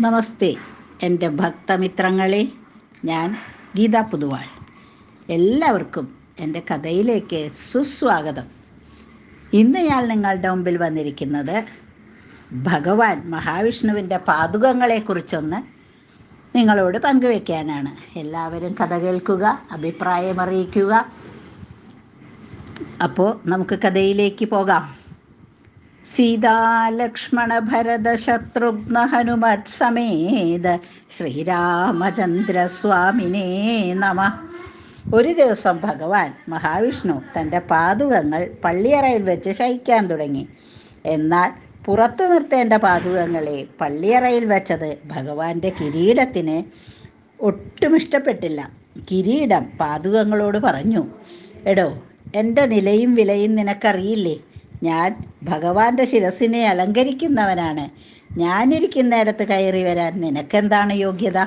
നമസ്തേ. എന്റെ ഭക്തമിത്രങ്ങളെ ഞാൻ ഗീത പുതുവാൾ. എല്ലാവർക്കും എന്റെ കഥയിലേക്ക് സുസ്വാഗതം. ഇന്ന് ഞാൻ നിങ്ങളുടെ മുമ്പിൽ വന്നിരിക്കുന്നത് ഭഗവാൻ മഹാവിഷ്ണുവിന്റെ പാതുകങ്ങളെക്കുറിച്ചൊന്ന് നിങ്ങളോട് പങ്കുവെക്കാനാണ്. എല്ലാവരും കഥ കേൾക്കുക അഭിപ്രായമറിയിക്കുക അപ്പോൾ നമുക്ക് കഥയിലേക്ക് പോകാം. സീതാലക്ഷ്മണ ഭരത ശത്രുഘ്ന ഹനുമത് സമേത ശ്രീരാമചന്ദ്ര സ്വാമിനേ നമ. ഒരു ദിവസം ഭഗവാൻ മഹാവിഷ്ണു തന്റെ പാതുകങ്ങൾ പള്ളിയറയിൽ വെച്ച് ശയിക്കാൻ തുടങ്ങി. എന്നാൽ പുറത്തു നിർത്തേണ്ട പാതുകങ്ങളെ പള്ളിയറയിൽ വെച്ചത് ഭഗവാന്റെ കിരീടത്തിന് ഒട്ടും ഇഷ്ടപ്പെട്ടില്ല. കിരീടം പാതുകങ്ങളോട് പറഞ്ഞു എടോ എന്റെ നിലയും വിലയും നിനക്കറിയില്ലേ? ഞാൻ ഭഗവാന്റെ ശിരസിനെ അലങ്കരിക്കുന്നവനാണ്. ഞാനിരിക്കുന്നിടത്ത് കയറി വരാൻ നിനക്കെന്താണ് യോഗ്യത?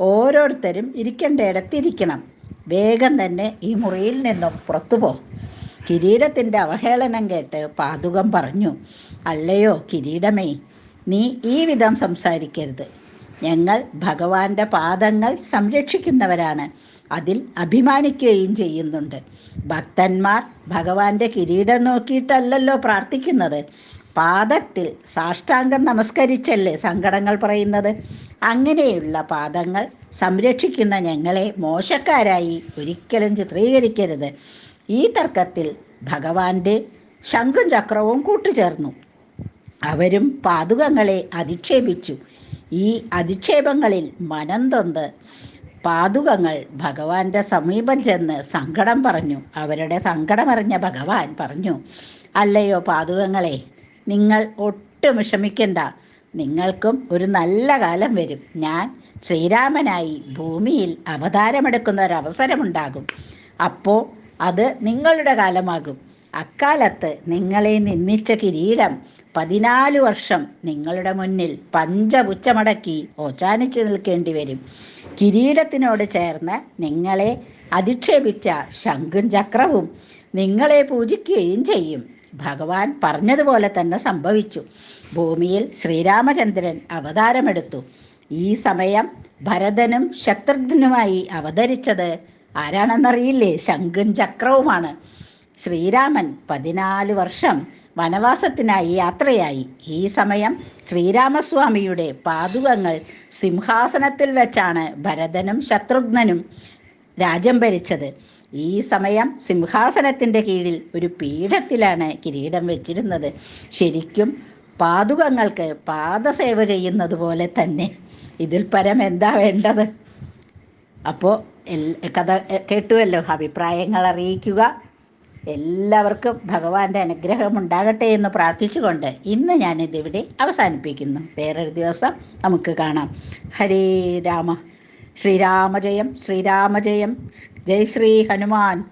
ഓരോരുത്തരും ഇരിക്കേണ്ടിടത്തിരിക്കണം വേഗം തന്നെ ഈ മുറിയിൽ നിന്നും പുറത്തുപോ കിരീടത്തിന്റെ അവഹേളനം കേട്ട് പാതുകം പറഞ്ഞു അല്ലയോ കിരീടമേ നീ ഈ വിധം സംസാരിക്കരുത്. ഞങ്ങൾ ഭഗവാന്റെ പാദങ്ങൾ സംരക്ഷിക്കുന്നവരാണ്. അതിൽ അഭിമാനിക്കുകയും ചെയ്യുന്നുണ്ട്. ഭക്തന്മാർ ഭഗവാന്റെ കിരീടം നോക്കിയിട്ടല്ലല്ലോ പ്രാർത്ഥിക്കുന്നത്. പാദത്തിൽ സാഷ്ടാംഗം നമസ്കരിച്ചല്ലേ സങ്കടങ്ങൾ പറയുന്നത്? അങ്ങനെയുള്ള പാദങ്ങൾ സംരക്ഷിക്കുന്ന ഞങ്ങളെ മോശക്കാരായി ഒരിക്കലും ചിത്രീകരിക്കരുത്. ഈ തർക്കത്തിൽ ഭഗവാന്റെ ശംഖും ചക്രവും കൂട്ടുചേർന്നു. അവരും പാതുകങ്ങളെ അധിക്ഷേപിച്ചു. ഈ അധിക്ഷേപങ്ങളിൽ മനം തൊന്ത് പാതുകങ്ങൾ ഭഗവാന്റെ സമീപം ചെന്ന് സങ്കടം പറഞ്ഞു. അവരുടെ സങ്കടമറിഞ്ഞ ഭഗവാൻ പറഞ്ഞു അല്ലയോ പാതുകങ്ങളെ നിങ്ങൾ ഒട്ടും വിഷമിക്കണ്ട. നിങ്ങൾക്കും ഒരു നല്ല കാലം വരും. ഞാൻ ശ്രീരാമനായി ഭൂമിയിൽ അവതാരമെടുക്കുന്ന ഒരു അവസരമുണ്ടാകും. അപ്പോൾ അത് നിങ്ങളുടെ കാലമാകും. അക്കാലത്ത് നിങ്ങളെ നിന്ദിച്ച കിരീടം പതിനാല് വർഷം നിങ്ങളുടെ മുന്നിൽ പഞ്ചപുച്ചമടക്കി ഓച്ചാനിച്ചു നിൽക്കേണ്ടി വരും. കിരീടത്തിനോട് ചേർന്ന് നിങ്ങളെ അധിക്ഷേപിച്ച ശംഖും ചക്രവും നിങ്ങളെ പൂജിക്കുകയും ചെയ്യും. ഭഗവാൻ പറഞ്ഞതുപോലെ തന്നെ സംഭവിച്ചു. ഭൂമിയിൽ ശ്രീരാമചന്ദ്രൻ അവതാരമെടുത്തു. ഈ സമയം ഭരതനും ശത്രുഘ്നുമായി അവതരിച്ചത് ആരാണെന്നറിയില്ലേ? ശംഖും ചക്രവുമാണ്. ശ്രീരാമൻ പതിനാല് വർഷം വനവാസത്തിനായി യാത്രയായി. ഈ സമയം ശ്രീരാമസ്വാമിയുടെ പാതുകങ്ങൾ സിംഹാസനത്തിൽ വെച്ചാണ് ഭരതനും ശത്രുഘ്നനും രാജ്യം ഭരിച്ചത്. ഈ സമയം സിംഹാസനത്തിന്റെ കീഴിൽ ഒരു പീഠത്തിലാണ് കിരീടം വെച്ചിരുന്നത്. ശരിക്കും പാതുകങ്ങൾക്ക് പാദസേവ ചെയ്യുന്നത് പോലെ തന്നെ. ഇതിൽ പരം എന്താ വേണ്ടത്? അപ്പോൾ കഥ കേട്ടുവല്ലോ. അഭിപ്രായങ്ങൾ അറിയിക്കുക. എല്ലാവർക്കും ഭഗവാന്റെ അനുഗ്രഹം ഉണ്ടാകട്ടെ എന്ന് പ്രാർത്ഥിച്ചുകൊണ്ട് ഇന്ന് ഞാനിതിവിടെ അവസാനിപ്പിക്കുന്നു. വേറൊരു ദിവസം നമുക്ക് കാണാം. ഹരേ രാമ. ശ്രീരാമജയം ശ്രീരാമജയം ജയ് ശ്രീ ഹനുമാൻ.